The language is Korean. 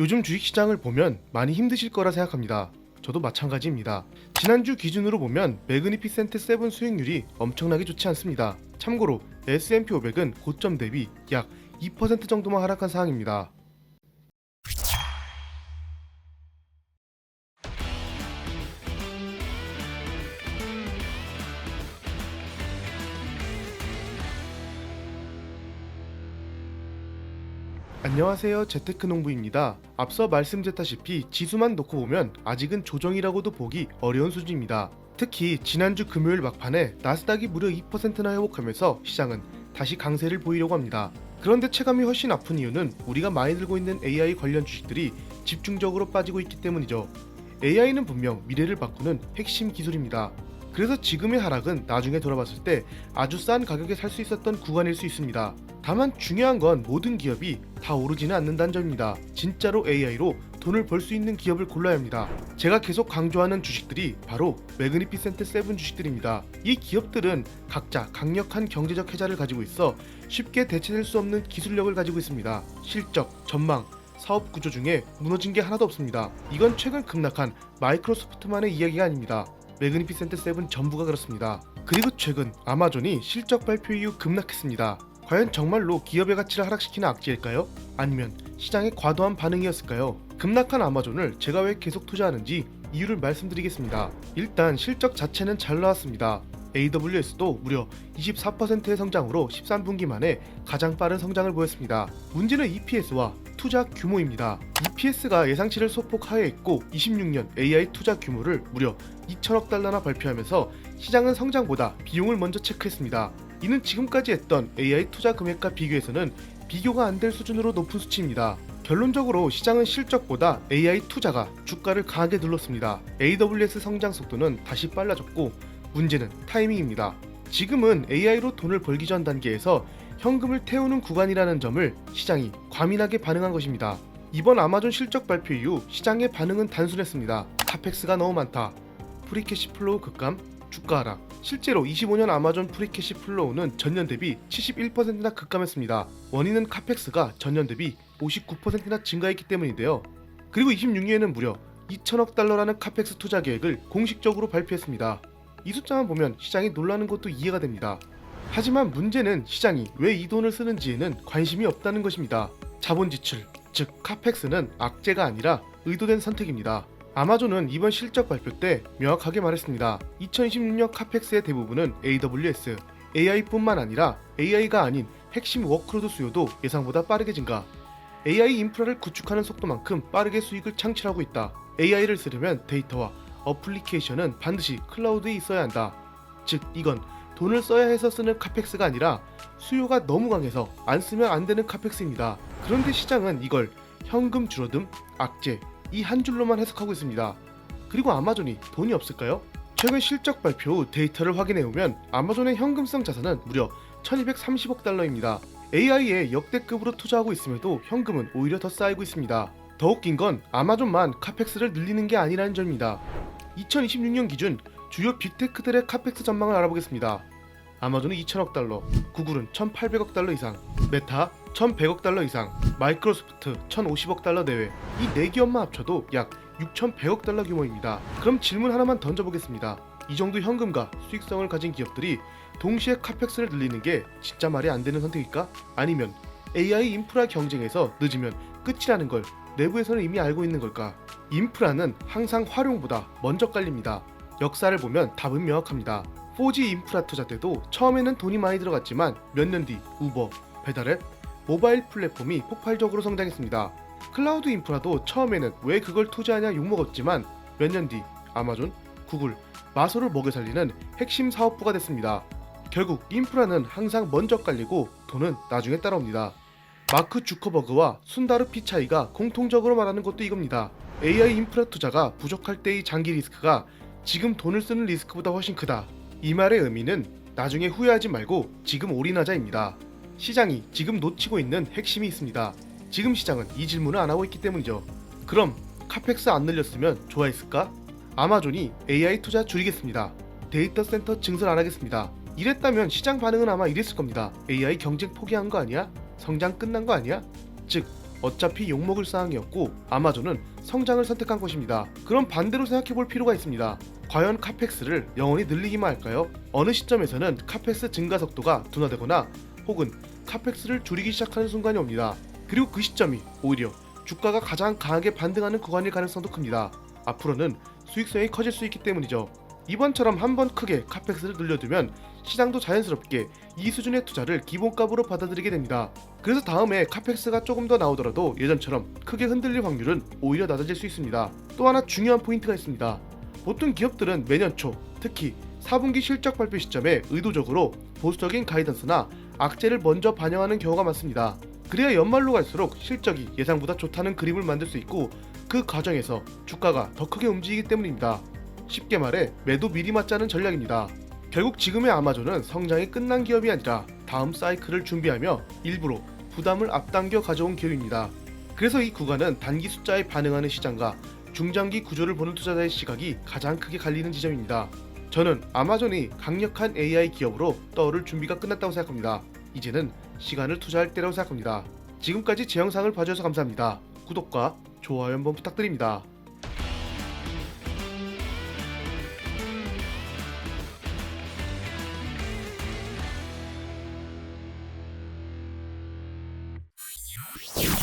요즘 주식시장을 보면 많이 힘드실 거라 생각합니다. 저도 마찬가지입니다. 지난주 기준으로 보면 매그니피센트 7 수익률이 엄청나게 좋지 않습니다. 참고로 S&P 500은 고점 대비 약 2% 정도만 하락한 상황입니다. 안녕하세요. 재테크 농부입니다. 앞서 말씀드렸다시피 지수만 놓고 보면 아직은 조정이라고도 보기 어려운 수준입니다. 특히 지난주 금요일 막판에 나스닥이 무려 2%나 회복하면서 시장은 다시 강세를 보이려고 합니다. 그런데 체감이 훨씬 아픈 이유는 우리가 많이 들고 있는 AI 관련 주식들이 집중적으로 빠지고 있기 때문이죠. AI는 분명 미래를 바꾸는 핵심 기술입니다. 그래서 지금의 하락은 나중에 돌아봤을 때 아주 싼 가격에 살 수 있었던 구간일 수 있습니다. 다만 중요한 건 모든 기업이 다 오르지는 않는다는 점입니다. 진짜로 AI로 돈을 벌 수 있는 기업을 골라야 합니다. 제가 계속 강조하는 주식들이 바로 매그니피센트 세븐 주식들입니다. 이 기업들은 각자 강력한 경제적 해자를 가지고 있어 쉽게 대체될 수 없는 기술력을 가지고 있습니다. 실적, 전망, 사업 구조 중에 무너진 게 하나도 없습니다. 이건 최근 급락한 마이크로소프트만의 이야기가 아닙니다. 매그니피센트 세븐 전부가 그렇습니다. 그리고 최근 아마존이 실적 발표 이후 급락했습니다. 과연 정말로 기업의 가치를 하락시키는 악재일까요? 아니면 시장의 과도한 반응이었을까요? 급락한 아마존을 제가 왜 계속 투자하는지 이유를 말씀드리겠습니다. 일단 실적 자체는 잘 나왔습니다. AWS도 무려 24%의 성장으로 13분기 만에 가장 빠른 성장을 보였습니다. 문제는 EPS와 투자 규모입니다. EPS가 예상치를 소폭 하회했고 26년 AI 투자 규모를 무려 2천억 달러나 발표하면서 시장은 성장보다 비용을 먼저 체크했습니다. 이는 지금까지 했던 AI 투자 금액과 비교해서는 비교가 안 될 수준으로 높은 수치입니다. 결론적으로 시장은 실적보다 AI 투자가 주가를 강하게 눌렀습니다. AWS 성장 속도는 다시 빨라졌고 문제는 타이밍입니다. 지금은 AI로 돈을 벌기 전 단계에서 현금을 태우는 구간이라는 점을 시장이 과민하게 반응한 것입니다. 이번 아마존 실적 발표 이후 시장의 반응은 단순했습니다. 카펙스가 너무 많다. 프리캐시 플로우 급감, 주가 하락. 실제로 25년 아마존 프리캐시 플로우는 전년 대비 71%나 급감했습니다. 원인은 카펙스가 전년 대비 59%나 증가했기 때문인데요. 그리고 26년에는 무려 2천억 달러라는 카펙스 투자 계획을 공식적으로 발표했습니다. 이 숫자만 보면 시장이 놀라는 것도 이해가 됩니다. 하지만 문제는 시장이 왜 이 돈을 쓰는지에는 관심이 없다는 것입니다. 자본 지출, 즉 카펙스는 악재가 아니라 의도된 선택입니다. 아마존은 이번 실적 발표 때 명확하게 말했습니다. 2026년 카펙스의 대부분은 AWS, AI뿐만 아니라 AI가 아닌 핵심 워크로드 수요도 예상보다 빠르게 증가. AI 인프라를 구축하는 속도만큼 빠르게 수익을 창출하고 있다. AI를 쓰려면 데이터와 어플리케이션은 반드시 클라우드에 있어야 한다. 즉 이건 돈을 써야 해서 쓰는 카펙스가 아니라 수요가 너무 강해서 안 쓰면 안 되는 카펙스입니다. 그런데 시장은 이걸 현금 줄어듦, 악재 이 한 줄로만 해석하고 있습니다. 그리고 아마존이 돈이 없을까요? 최근 실적 발표 후 데이터를 확인해 보면 아마존의 현금성 자산은 무려 1230억 달러입니다. AI에 역대급으로 투자하고 있음에도 현금은 오히려 더 쌓이고 있습니다. 더 웃긴 건 아마존만 카펙스를 늘리는 게 아니라는 점입니다. 2026년 기준 주요 빅테크들의 카펙스 전망을 알아보겠습니다. 아마존은 2천억 달러, 구글은 1,800억 달러 이상, 메타 1,100억 달러 이상, 마이크로소프트 1,050억 달러 내외. 이 네 기업만 합쳐도 약 6,100억 달러 규모입니다. 그럼 질문 하나만 던져보겠습니다. 이 정도 현금과 수익성을 가진 기업들이 동시에 카펙스를 늘리는 게 진짜 말이 안 되는 선택일까? 아니면 AI 인프라 경쟁에서 늦으면 끝이라는 걸 내부에서는 이미 알고 있는 걸까? 인프라는 항상 활용보다 먼저 깔립니다. 역사를 보면 답은 명확합니다. 4G 인프라 투자 때도 처음에는 돈이 많이 들어갔지만 몇 년 뒤 우버, 배달앱, 모바일 플랫폼이 폭발적으로 성장했습니다. 클라우드 인프라도 처음에는 왜 그걸 투자하냐 욕먹었지만 몇 년 뒤 아마존, 구글, 마소를 먹여 살리는 핵심 사업부가 됐습니다. 결국 인프라는 항상 먼저 깔리고 돈은 나중에 따라옵니다. 마크 주커버그와 순다르 피차이가 공통적으로 말하는 것도 이겁니다. AI 인프라 투자가 부족할 때의 장기 리스크가 지금 돈을 쓰는 리스크보다 훨씬 크다. 이 말의 의미는 나중에 후회하지 말고 지금 올인하자입니다. 시장이 지금 놓치고 있는 핵심이 있습니다. 지금 시장은 이 질문을 안 하고 있기 때문이죠. 그럼 카펙스 안 늘렸으면 좋아했을까? 아마존이 AI 투자 줄이겠습니다. 데이터 센터 증설 안 하겠습니다. 이랬다면 시장 반응은 아마 이랬을 겁니다. AI 경쟁 포기한 거 아니야? 성장 끝난 거 아니야? 즉 어차피 욕먹을 사항이었고 아마존은 성장을 선택한 것입니다. 그럼 반대로 생각해 볼 필요가 있습니다. 과연 카펙스를 영원히 늘리기만 할까요? 어느 시점에서는 카펙스 증가 속도가 둔화되거나 혹은 카펙스를 줄이기 시작하는 순간이 옵니다. 그리고 그 시점이 오히려 주가가 가장 강하게 반등하는 구간일 가능성도 큽니다. 앞으로는 수익성이 커질 수 있기 때문이죠. 이번처럼 한 번 크게 카펙스를 늘려두면 시장도 자연스럽게 이 수준의 투자를 기본값으로 받아들이게 됩니다. 그래서 다음에 카펙스가 조금 더 나오더라도 예전처럼 크게 흔들릴 확률은 오히려 낮아질 수 있습니다. 또 하나 중요한 포인트가 있습니다. 보통 기업들은 매년 초, 특히 4분기 실적 발표 시점에 의도적으로 보수적인 가이던스나 악재를 먼저 반영하는 경우가 많습니다. 그래야 연말로 갈수록 실적이 예상보다 좋다는 그림을 만들 수 있고 그 과정에서 주가가 더 크게 움직이기 때문입니다. 쉽게 말해 매도 미리 맞자는 전략입니다. 결국 지금의 아마존은 성장이 끝난 기업이 아니라 다음 사이클을 준비하며 일부러 부담을 앞당겨 가져온 기업입니다. 그래서 이 구간은 단기 숫자에 반응하는 시장과 중장기 구조를 보는 투자자의 시각이 가장 크게 갈리는 지점입니다. 저는 아마존이 강력한 AI 기업으로 떠오를 준비가 끝났다고 생각합니다. 이제는 시간을 투자할 때라고 생각합니다. 지금까지 제 영상을 봐주셔서 감사합니다. 구독과 좋아요 한번 부탁드립니다. you.